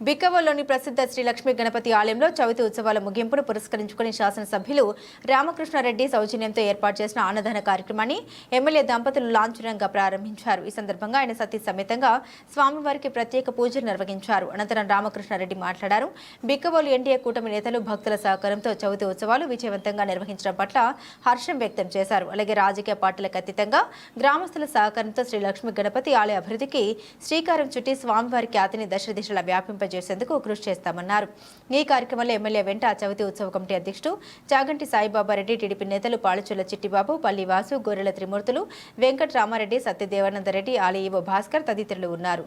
బిక్కవోలోని ప్రసిద్ధ శ్రీ లక్ష్మీ గణపతి ఆలయంలో చవితి ఉత్సవాల ముగింపును పురస్కరించుకుని శాసనసభ్యులు రామకృష్ణారెడ్డి సౌజన్యంతో ఏర్పాటు చేసిన అన్నదాన కార్యక్రమాన్ని ఎమ్మెల్యే దంపతులు లాంఛనంగా ప్రారంభించారు. ఈ సందర్భంగా ఆయన సతీ సమేతంగా స్వామివారికి ప్రత్యేక పూజలు నిర్వహించారు. అనంతరం రామకృష్ణారెడ్డి మాట్లాడారు. బిక్కవోలు ఎన్డీఏ కూటమి నేతలు భక్తుల సహకారంతో చవితి ఉత్సవాలు విజయవంతంగా నిర్వహించడం పట్ల హర్షం వ్యక్తం చేశారు. అలాగే రాజకీయ పార్టీలకు అతీతంగా గ్రామస్తుల సహకారంతో శ్రీ లక్ష్మీ గణపతి ఆలయ అభివృద్ధికి శ్రీకారం చుట్టి స్వామివారి ఖ్యాతిని దశ దిశలా చేసేందుకు కృషి చేస్తామన్నారు. ఈ కార్యక్రమంలో ఎమ్మెల్యే వెంట చవితి ఉత్సవ కమిటీ అధ్యక్షుడు చాగంటి సాయిబాబా రెడ్డి టీడీపీ నేతలు పాలచుల చిట్టిబాబు పల్లి వాసు గొర్రెల త్రిమూర్తులు వెంకట రామారెడ్డి సత్యదేవానంద రెడ్డి ఆలయ భాస్కర్ తదితరులు ఉన్నారు.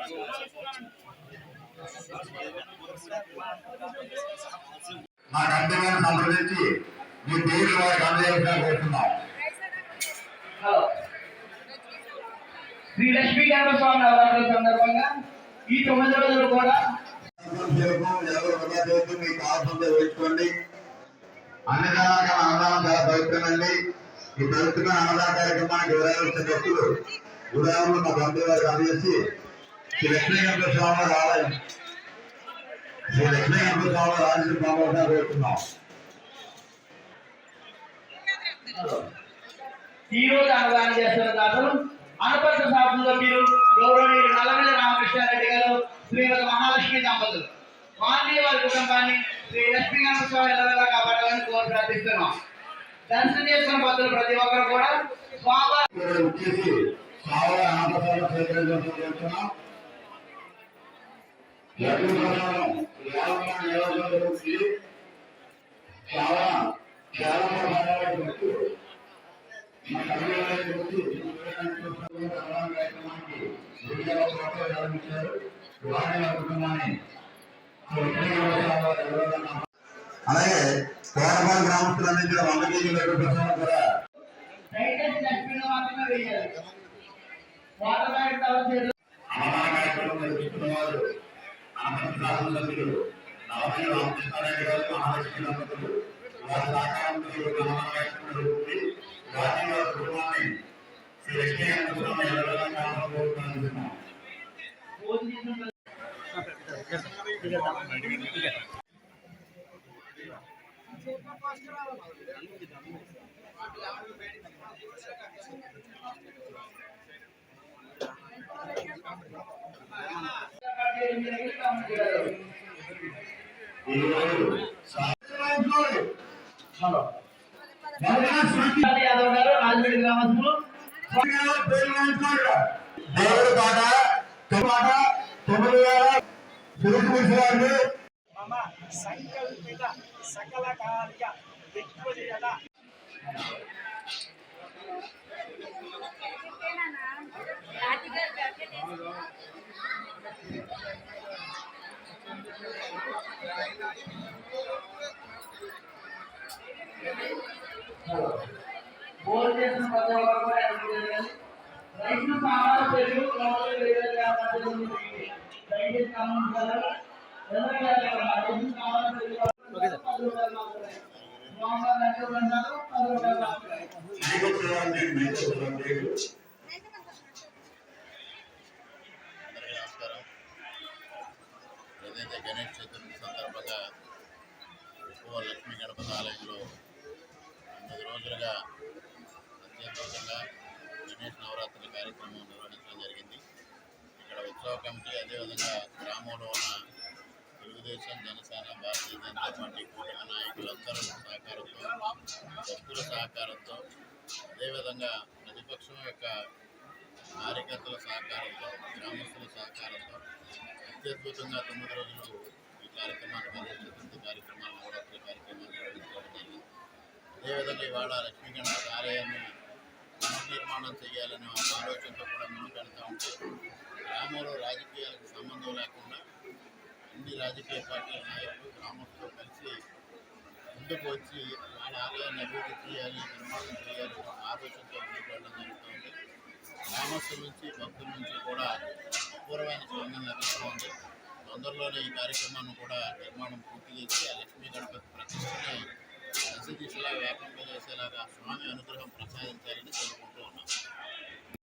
నాకు అందమైన సంప్రదించి మీ పేరు వారికి అందజేయాలని కోరుతున్నాం శ్రీ లక్ష్మీ స్వామి నవరాత్రుల సందర్భంగా ఈ తొమ్మిది రోజులు కూడా మీకు వేసుకోండి అన్నదాన అన్నదానం చాలా పవిత్రమండి ఈ పవిత్రమైన అన్నదాన కార్యక్రమానికి విరాళం ఇచ్చే వ్యక్తులు మా బంధువు వారికి అందజేసి శ్రీ లక్ష్మీ గణపతి స్వామి వారి ఆలయం శ్రీ లక్ష్మీ గణపతి స్వామి వారి ఆలయం కావాల్సిన కోరుతున్నాం ఈ రోజు అన్నదానం చేస్తున్న దాతలు అనుపత్ర శాసన సభ్యులు గౌరవనీయులు నల్లమల్లి రామకృష్ణారెడ్డి గారు శ్రీమతి మహాలక్ష్మి దంపతులు. మాన్య వారి కుటుంబాన్ని శ్రీ లక్ష్మీ స్వామి నెలవేళ కాపాడాలని కోరి ప్రార్థిస్తున్నాం. దర్శనం చేసుకున్న భక్తులు ప్రతి ఒక్కరు కూడా స్వామివారి చాలా స్వీకరించాల్సి కోరుతున్నాం లక్ష్మీ ప్రసాదం యావన్న నియోజకవర్గంకి చాలా చాలా మంది వ్యక్తులు మా కర్నూలు వచ్చి కార్యక్రమానికి విజయాలు ప్రారంభించారు వారి కుటుంబాన్ని అలాగే కోరపాల గ్రామస్తులన్నీ కూడా వంద కేజీల ప్రసాదం కూడా అన్నదాన కార్యక్రమం నిర్వహిస్తున్నవారు ఆంధ్ర శాసనసభ్యులు నలభై రామకృష్ణారెడ్డి గారు మహాలక్ష్మి దంపతులు వారి సహకారంతో ఈ జరుగుతుంది వారి వారి కుటుంబాన్ని శ్రీ కావాలని యాదవ్ గారు రాజమండ్రి గ్రామస్తులు పాట పాట తొమ్మిది వేల మమ సంకల్పిత సకల కార్య దిగ్విజయత భోజనం కూడా ఎంజాయ్ చేయాలి సామాన్య పేరు లోపల వేరే మధ్యలో దయచేసి గమనించాలి ఎవరైనా రైతు సామాన్య పేరు ఏదైతే గణేష్ చతుర్థి సందర్భంగా ఎక్కువ లక్ష్మీ గణపతి ఆలయంలో తొమ్మిది రోజులుగా అత్యద్భుతంగా గణేష్ నవరాత్రి కార్యక్రమం నిర్వహించడం జరిగింది. ఇక్కడ ఉత్సవ కమిటీ అదేవిధంగా గ్రామంలో ఉన్న తెలుగుదేశం జనసేన భారతీయ జనతా పార్టీ కూటమి నాయకులందరూ సహకారంతో భక్తుల సహకారంతో అదేవిధంగా ప్రతిపక్షం యొక్క కార్యకర్తల సహకారంతో గ్రామస్తుల సహకారంతో అత్యద్భుతంగా తొమ్మిది రోజులు ఈ కార్యక్రమాన్ని గణేష్ కార్యక్రమాలు నవరాత్రి కార్యక్రమాలు నిర్వహించడం జరిగింది. అదేవిధంగా ఇవాళ లక్ష్మీ గణపతి ఆలయాన్ని పునర్నిర్మాణం చేయాలనే ఒక ఆలోచనతో కూడా ముందుకు వెళ్తూ ఉంటే. గ్రామంలో రాజకీయాలకు సంబంధం లేకుండా అన్ని రాజకీయ పార్టీల నాయకులు గ్రామంతో కలిసి ముందుకు వచ్చి వాళ్ళ ఆలయాన్ని అభివృద్ధి చేయాలి నిర్మాణం చేయాలి ఆలోచనతో ముందుకు జరుగుతుంది గ్రామస్తుల నుంచి భక్తుల నుంచి కూడా అపూర్వమైన స్పందన లభిస్తుంది తొందరలోనే ఈ కార్యక్రమాన్ని కూడా నిర్మాణం పూర్తి చేసి ఆ లక్ష్మీ గణపతి ప్రతిష్టని దశ దిశలా వ్యాపింపజేసేలాగా స్వామి అనుగ్రహం ప్రసాదించాలని కోరుకుంటూ ఉన్నాం.